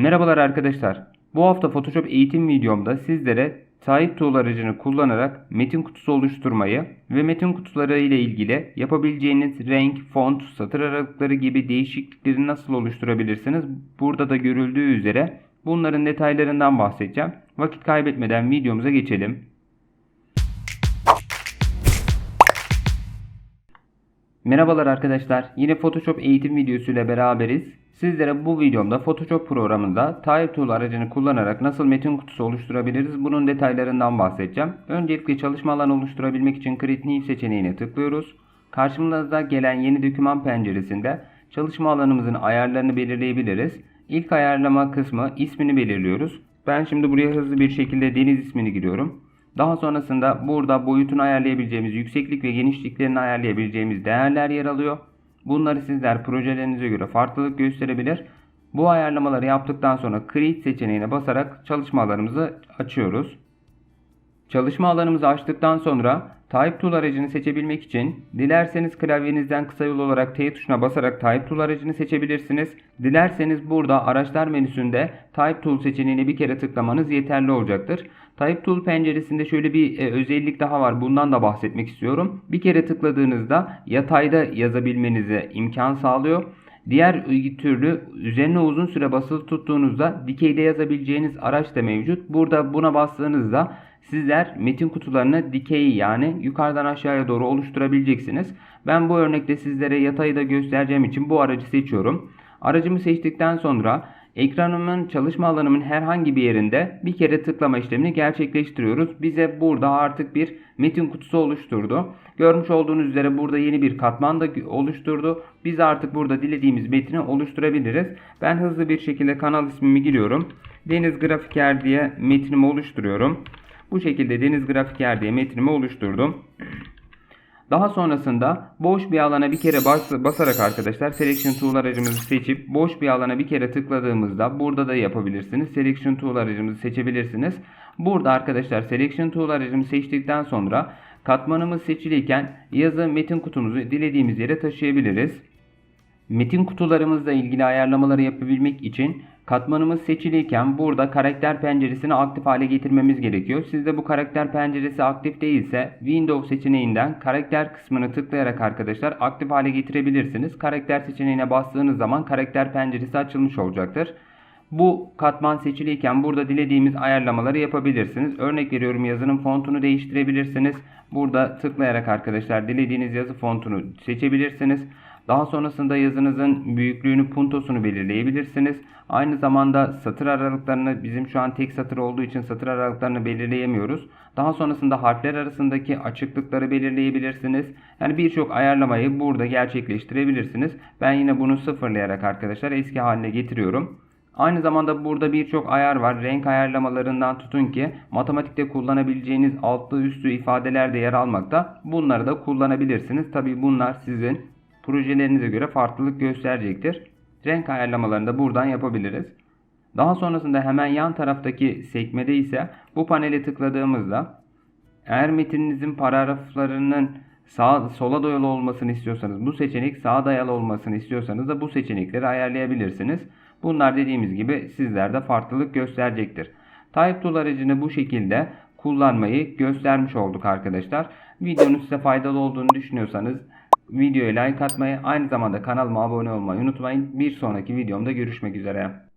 Merhabalar arkadaşlar. Bu hafta Photoshop eğitim videomda sizlere Type Tool aracını kullanarak metin kutusu oluşturmayı ve metin kutuları ile ilgili yapabileceğiniz renk, font, satır aralıkları gibi değişiklikleri nasıl oluşturabilirsiniz? Burada da görüldüğü üzere bunların detaylarından bahsedeceğim. Vakit kaybetmeden videomuza geçelim. Merhabalar arkadaşlar. Yine Photoshop eğitim videosuyla beraberiz. Sizlere bu videomda Photoshop programında Type Tool aracını kullanarak nasıl metin kutusu oluşturabiliriz bunun detaylarından bahsedeceğim. Öncelikle çalışma alanı oluşturabilmek için Create New seçeneğine tıklıyoruz. Karşımıza gelen yeni doküman penceresinde çalışma alanımızın ayarlarını belirleyebiliriz. İlk ayarlama kısmı ismini belirliyoruz. Ben şimdi buraya hızlı bir şekilde deniz ismini giriyorum. Daha sonrasında burada boyutunu ayarlayabileceğimiz, yükseklik ve genişliklerini ayarlayabileceğimiz değerler yer alıyor. Bunları sizler projelerinize göre farklılık gösterebilir. Bu ayarlamaları yaptıktan sonra Create seçeneğine basarak çalışma alanımızı açıyoruz. Çalışma alanımızı açtıktan sonra Type Tool aracını seçebilmek için dilerseniz klavyenizden kısa yol olarak T tuşuna basarak Type Tool aracını seçebilirsiniz. Dilerseniz burada araçlar menüsünde Type Tool seçeneğine bir kere tıklamanız yeterli olacaktır. Type Tool penceresinde şöyle bir e, özellik daha var. Bundan da bahsetmek istiyorum. Bir kere tıkladığınızda yatayda yazabilmenize imkan sağlıyor. Diğer türlü üzerine uzun süre basılı tuttuğunuzda dikeyde yazabileceğiniz araç da mevcut. Burada buna bastığınızda sizler metin kutularını dikey yani yukarıdan aşağıya doğru oluşturabileceksiniz. Ben bu örnekte sizlere yatayı da göstereceğim için bu aracı seçiyorum. Aracımı seçtikten sonra ekranımın çalışma alanımın herhangi bir yerinde bir kere tıklama işlemini gerçekleştiriyoruz. Bize burada artık bir metin kutusu oluşturdu. Görmüş olduğunuz üzere burada yeni bir katman da oluşturdu. Biz artık burada dilediğimiz metni oluşturabiliriz. Ben hızlı bir şekilde kanal ismimi giriyorum. Deniz Grafiker diye metnimi oluşturuyorum. Bu şekilde Deniz Grafiker diye metnimi oluşturdum. Daha sonrasında boş bir alana bir kere bas basarak arkadaşlar Selection Tool aracımızı seçip boş bir alana bir kere tıkladığımızda burada da yapabilirsiniz. Selection Tool aracımızı seçebilirsiniz. Burada arkadaşlar Selection Tool aracımı seçtikten sonra katmanımız seçiliyken yazı metin kutumuzu dilediğimiz yere taşıyabiliriz. Metin kutularımızla ilgili ayarlamaları yapabilmek için katmanımız seçiliyken burada karakter penceresini aktif hale getirmemiz gerekiyor. Sizde bu karakter penceresi aktif değilse Windows seçeneğinden karakter kısmını tıklayarak arkadaşlar aktif hale getirebilirsiniz. Karakter seçeneğine bastığınız zaman karakter penceresi açılmış olacaktır. Bu katman seçiliyken burada dilediğimiz ayarlamaları yapabilirsiniz. Örnek veriyorum yazının fontunu değiştirebilirsiniz. Burada tıklayarak arkadaşlar dilediğiniz yazı fontunu seçebilirsiniz. Daha sonrasında yazınızın büyüklüğünü, puntosunu belirleyebilirsiniz. Aynı zamanda satır aralıklarını bizim şu an tek satır olduğu için satır aralıklarını belirleyemiyoruz. Daha sonrasında harfler arasındaki açıklıkları belirleyebilirsiniz. Yani birçok ayarlamayı burada gerçekleştirebilirsiniz. Ben yine bunu sıfırlayarak arkadaşlar eski haline getiriyorum. Aynı zamanda burada birçok ayar var. Renk ayarlamalarından tutun ki matematikte kullanabileceğiniz altlı üstü ifadeler de yer almakta. Bunları da kullanabilirsiniz. Tabi bunlar sizin projelerinize göre farklılık gösterecektir. Renk ayarlamalarını da buradan yapabiliriz. Daha sonrasında hemen yan taraftaki sekmede ise bu panele tıkladığımızda eğer metininizin paragraflarının sağ sola dayalı olmasını istiyorsanız bu seçenek sağa dayalı olmasını istiyorsanız da bu seçenekleri ayarlayabilirsiniz. Bunlar dediğimiz gibi sizlerde farklılık gösterecektir. Type Tool aracını bu şekilde kullanmayı göstermiş olduk arkadaşlar. Videonun size faydalı olduğunu düşünüyorsanız videoya like atmayı aynı zamanda kanalıma abone olmayı unutmayın. Bir sonraki videomda görüşmek üzere.